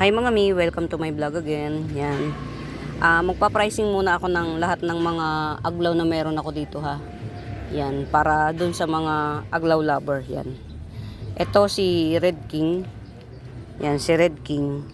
Hi mga mi, welcome to my vlog again. Yan. Ah, magpa-pricing muna ako ng lahat ng mga aglaw na meron ako dito ha. Yan, para dun sa mga aglaw lover. Yan. Ito si Red King. Yan, si Red King.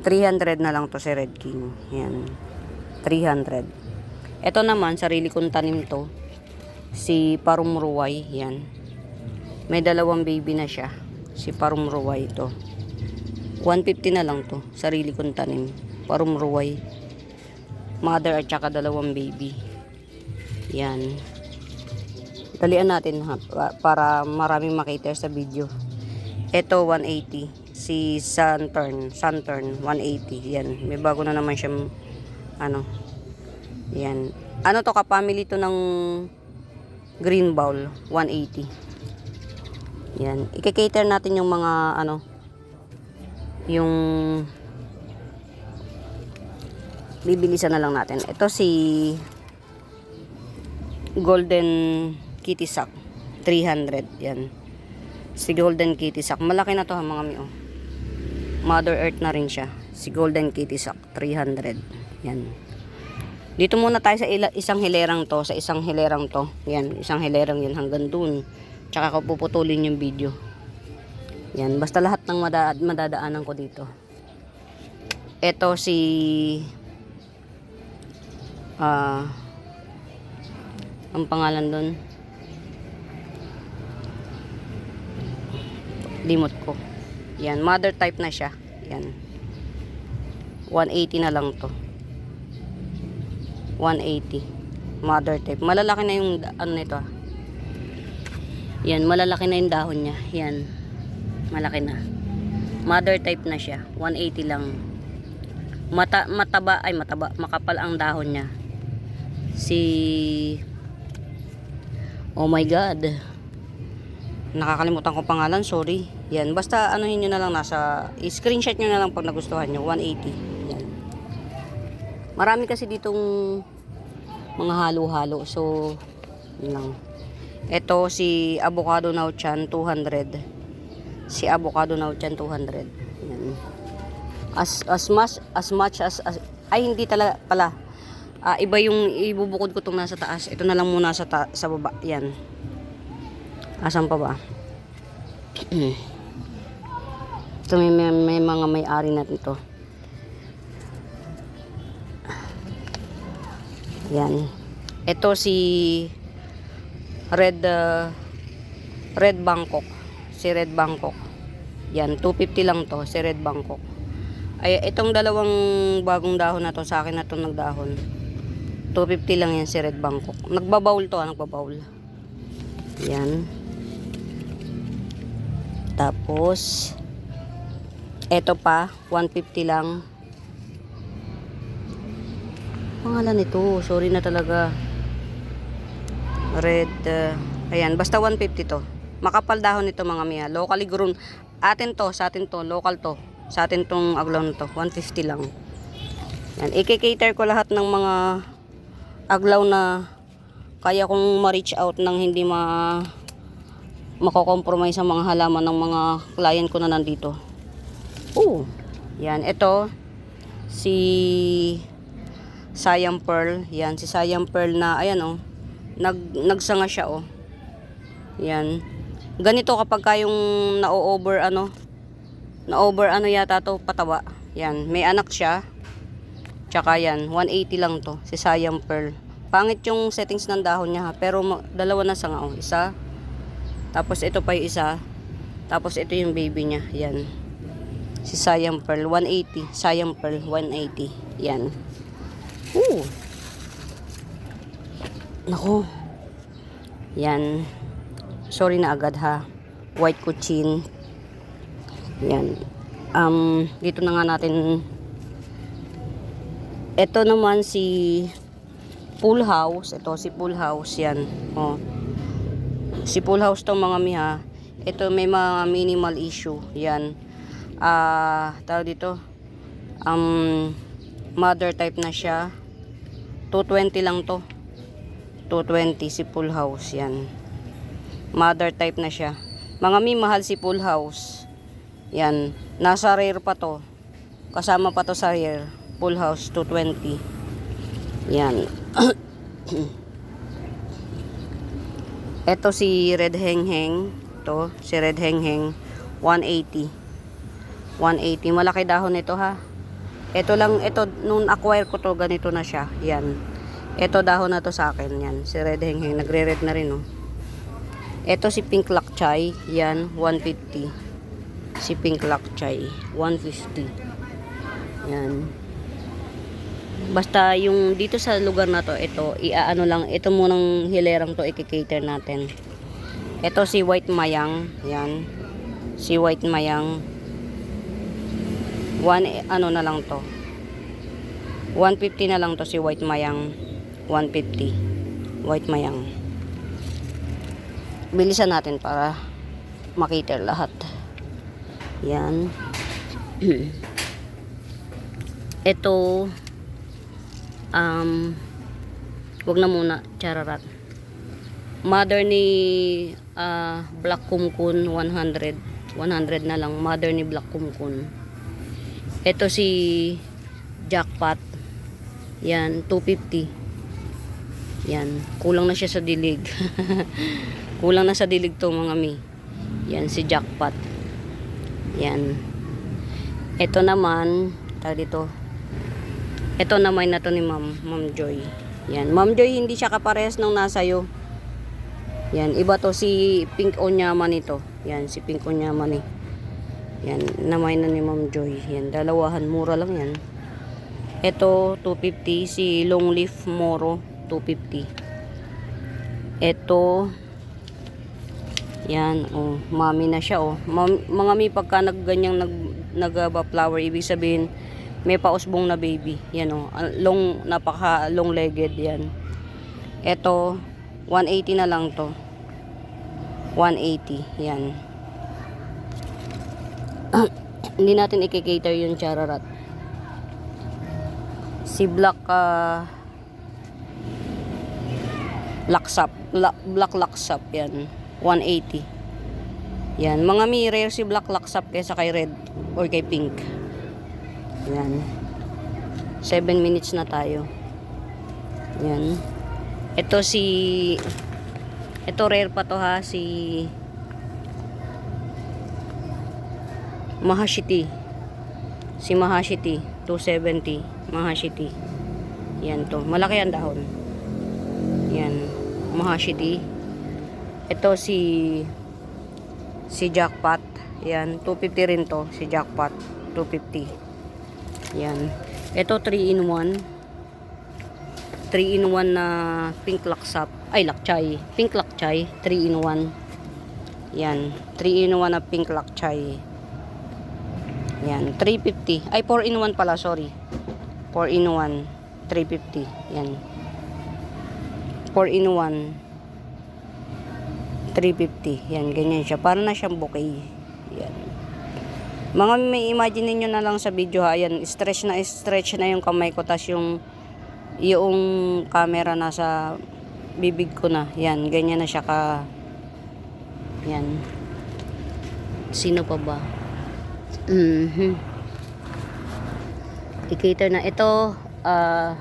300 na lang to si Red King. Yan. 300. Ito naman, sarili kong tanim to. Si Parumruway. Yan. May dalawang baby na siya. Si Parumruway ito. 150 na lang to. Sarili kong tanim. Parumruway. Mother at saka dalawang baby. Yan. Dalian natin ha, pa- para maraming makita sa video. Ito 180. Si Sunturn. Sunturn 180. Yan. May bago na naman siya ano. Yan. Ano to ka-family to ng green bowl 180. Yan. Ika-cater natin yung mga ano yung bibilisan na lang natin. Ito si Golden Kitty Sack 300 yan. Si Golden Kitty Sack. Malaki na to ha mga mi oh. Mother Earth na rin siya. Si Golden Kitty Sack 300. Yan. Dito muna tayo sa isang hilerang to, sa isang hilerang to. Yan, isang hilerang yan hanggang dun. Tsaka ko puputulin yung video. Yan, basta lahat ng mada- madadaanan ko dito. Ito si ah ang pangalan doon limot ko. Yan, mother type na siya. Yan. 180 na lang to. 180. Mother type. Malalaki na yung ano nito ah. Yan, malalaki na yung dahon niya. Yan. Malaki na. Mother type na siya. 180 lang. Mata, mataba, ay mataba. Makapal ang dahon niya. Si... Oh my God. Nakakalimutan ko pangalan, sorry. Yan, basta anuhin nyo na lang nasa... I-screenshot nyo na lang pag nagustuhan nyo. 180. Yan. Marami kasi ditong mga halo-halo. So, yun lang. Ito si Avocado Nauchan 200. Si Avocado Nauchan 200. Yan. As as much as much as, as ay hindi talaga pala. Ah, iba yung ibubukod ko tong nasa taas. Ito na lang muna sa ta- sa baba. Yan. Asan pa ba? Ito may, may, may mga may-ari na ito. Yan. Ito si Red uh, Red Bangkok. Si Red Bangkok. Yan, 250 lang to, si Red Bangkok. Ay, itong dalawang bagong dahon na to, sa akin na to nagdahon. 250 lang yan si Red Bangkok. Nagbabawl to, ah, nagbabawl. Yan. Tapos, eto pa, 150 lang. Pangalan nito, sorry na talaga. Red, uh, ayan, basta 150 to. Makapal dahon nito mga miya. Locally grown. Atin to, sa atin to, local to. Sa atin tong aglaw na to, 150 lang. Yan, i-cater ko lahat ng mga aglaw na kaya kong ma-reach out nang hindi ma mako-compromise sa mga halaman ng mga client ko na nandito. Oh, yan, ito si Sayang Pearl. Yan, si Sayang Pearl na, ayan oh, nag, nagsanga siya oh. Yan. Ganito kapag kayong na-over ano, na-over ano yata to pataba. Yan, may anak siya. Tsaka yan, 180 lang to, si Sayang Pearl. Pangit yung settings ng dahon niya ha, pero dalawa na sanga oh. Isa, tapos ito pa yung isa, tapos ito yung baby niya. Yan. Si Sayang Pearl, 180. Sayang Pearl, 180. Yan. Ooh. Nako. Yan. Sorry na agad ha. White kuchin. Yan. Um, dito na nga natin. Ito naman si pool house. Ito si pool house. Yan. Oh. Si pool house tong mga miha. Ito may mga minimal issue. Yan. Ah, tawag dito. Um, mother type na siya. 220 lang to. 220 si full house yan. Mother type na siya. Mga mi mahal si full house. Yan. Nasa rare pa to. Kasama pa to sa rare. Full house 220. Yan. Ito si Red Heng Heng. To, si Red Heng Heng. 180. 180. Malaki dahon ito ha. Ito lang, ito, nung acquire ko to, ganito na siya. Yan. Ito dahon na to sa akin. Yan. Si Red Heng Heng. Nagre-red na rin oh. Ito si Pink Lakchay. Yan. 150. Si Pink Lakchay. 150. Yan. Basta yung dito sa lugar na to, ito, iaano lang, ito munang hilerang to, i-cater natin. Ito si White Mayang, yan. Si White Mayang. One, ano na lang to. 150 na lang to si White Mayang. 150. White Mayang. Bilisan natin para makita lahat. Yan. Ito, um, wag na muna, chararat. Mother ni ah, Black Kumkun 100. 100 na lang, mother ni Black Kumkun. Ito si Jackpot. Yan, 250. Yan, kulang na siya sa dilig. kulang na sa dilig to mga mi. Yan, si Jackpot. Yan. Ito naman, tag dito, ito naman na to ni Ma'am, Ma'am Joy. Yan, Ma'am Joy hindi siya kaparehas nung nasa iyo. Yan, iba to si Pink Onyaman ito. Yan, si Pink Onyaman eh. Yan, namay na ni Ma'am Joy. Yan, dalawahan, mura lang yan. Ito, 250. Si Long Leaf Moro, 250. Ito, yan, oh, mami na siya, oh. Mam, mga mi, pagka nagganyang nag, nag-flower, ibig sabihin, may pausbong na baby. Yan oh. Long, napaka long legged yan. Ito, 180 na lang to. 180. Yan. Hindi natin i-cater yung chararat. Si Black uh, Laksap. La, Black Laksap yan. 180. Yan. Mga mi, rare si Black Laksap kaysa kay Red or kay Pink. Yan. 7 minutes na tayo. Yan. Ito si ito rare pa to ha si Mahashiti. Si Mahashiti 270 Mahashiti. Yan to. Malaki ang dahon. Yan. Mahashiti. Ito si si Jackpot. Yan. 250 rin to. Si Jackpot. 250. Yan. Ito 3 in 1. 3 in 1 na pink laksap. Ay, lakchay. Pink lakchay. 3 in 1. Yan. 3 in 1 na pink lakchay. Yan. 350. Ay, 4 in 1 pala. Sorry. 4 in 1. 350. Yan. 4 in 1. 350. Yan. Ganyan siya. Para na siyang bouquet. Yan. Mga may imagine niyo na lang sa video ha. Ayan, stretch na stretch na yung kamay ko. tas yung yung camera nasa bibig ko na. Yan, ganyan na siya ka. Yan. Sino pa ba? Mhm. I-cater na. Ito, ah,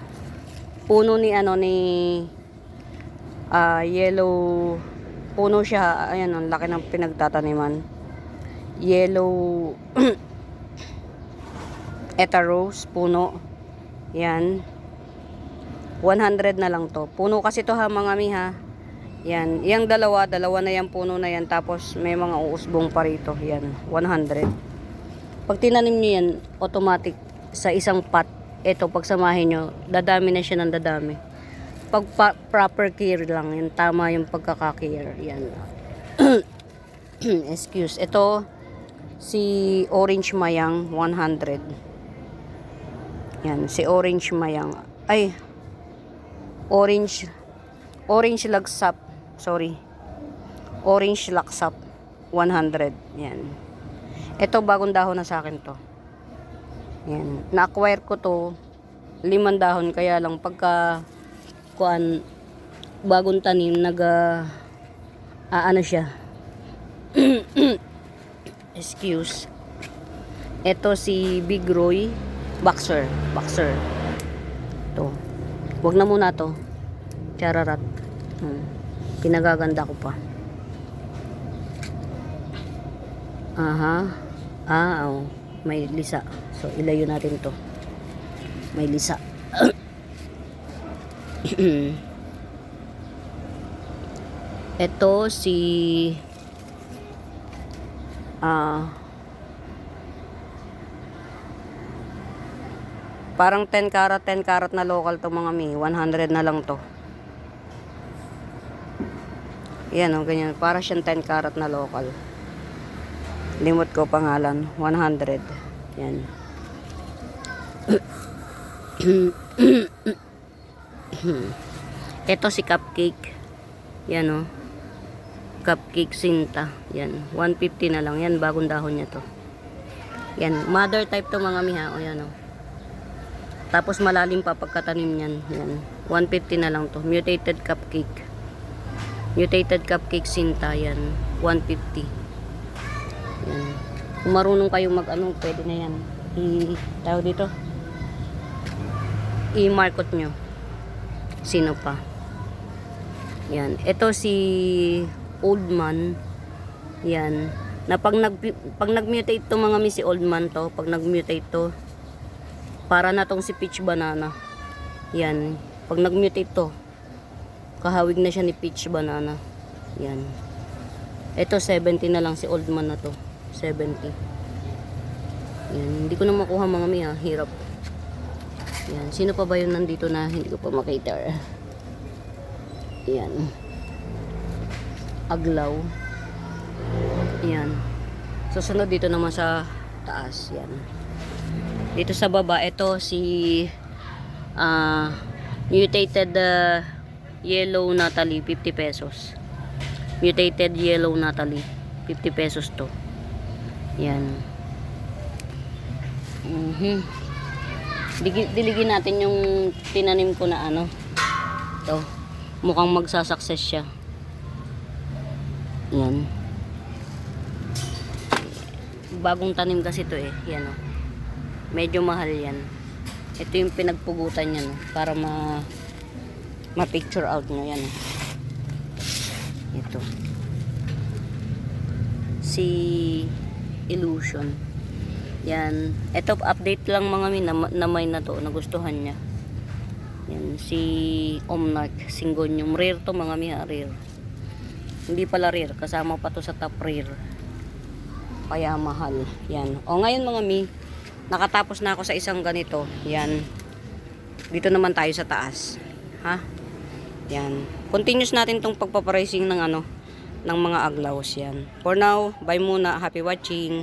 puno ni ano ni ah, yellow puno siya. Ayan, ang laki ng pinagtataniman. Yellow eta rose puno. Yan. 100 na lang to. Puno kasi to ha mga mi ha. Yan. Yung dalawa dalawa na yan puno na yan. Tapos may mga uusbong pa rito. Yan 100 pag tinanim nyo yan automatic sa isang pot ito pagsamahin nyo dadami na siya ng dadami pag pa- proper care lang yung tama yung pagkakakare yan. Excuse. Ito si Orange Mayang 100 yan si Orange Mayang. Ay Orange Orange Lagsap. Sorry. Orange Laksap 100 yan. Ito bagong dahon na sa akin to. Yan. Na-acquire ko to limang dahon kaya lang pagka kuan bagong tanim nag ah, ah, ano siya excuse Ito si Big Roy. Boxer. Boxer. Ito. Huwag na muna to. Chararat. Hmm. Pinagaganda ko pa. Aha. Ah, oh. May lisa. So, ilayo natin to. May lisa. Ito si ah Parang 10 karat, 10 karat na local to mga mi. 100 na lang to. Yan o, ganyan. Para siyang 10 karat na local. Limot ko pangalan. 100. Yan. Ito si cupcake. Yan o. Cupcake sinta. Yan. 150 na lang. Yan, bagong dahon niya to. Yan. Mother type to mga miha. O yan o. Tapos malalim pa pagkatanim niyan. Yan. 150 na lang to. Mutated cupcake. Mutated cupcake sinta. Yan. 150. Yan. Kung marunong kayong mag ano, pwede na yan. I, tawag dito. I-market nyo. Sino pa? Yan. Ito si old man. Yan. Na pag nag pag nag-mutate to mga mi si old man to, pag nag-mutate to, para na tong si peach banana. Yan. Pag nag-mutate to, kahawig na siya ni peach banana. Yan. Ito 70 na lang si old man na to. 70. Yan. Hindi ko na makuha mga mi ha. Hirap. Yan. Sino pa ba yun nandito na hindi ko pa makita? Yan. Aglaw. Yan. Susunod dito naman sa taas. Yan. Dito sa baba, ito si ah mutated ah, yellow Natalie, 50 pesos. Mutated yellow Natalie, 50 pesos to. Yan. Mhm. Diligin natin yung tinanim ko na ano. To. Mukhang magsasucess siya. Yan. Bagong tanim kasi to eh. Yan o. Medyo mahal yan. Ito yung pinagpugutan niya no, para ma ma-picture out nyo. Yan. Ito. Si Illusion. Yan. Ito update lang mga min na, na to. Nagustuhan niya. Yan. Si Omnarch. Singonium. Rare to mga mi ha. Rare. Hindi pala rare. Kasama pa to sa top rare. Kaya mahal. Yan. O ngayon mga mi. Nakatapos na ako sa isang ganito. Yan. Dito naman tayo sa taas. Ha? Yan. Continuous natin tong pagpaparacing ng ano ng mga aglaws yan. For now, bye muna. Happy watching.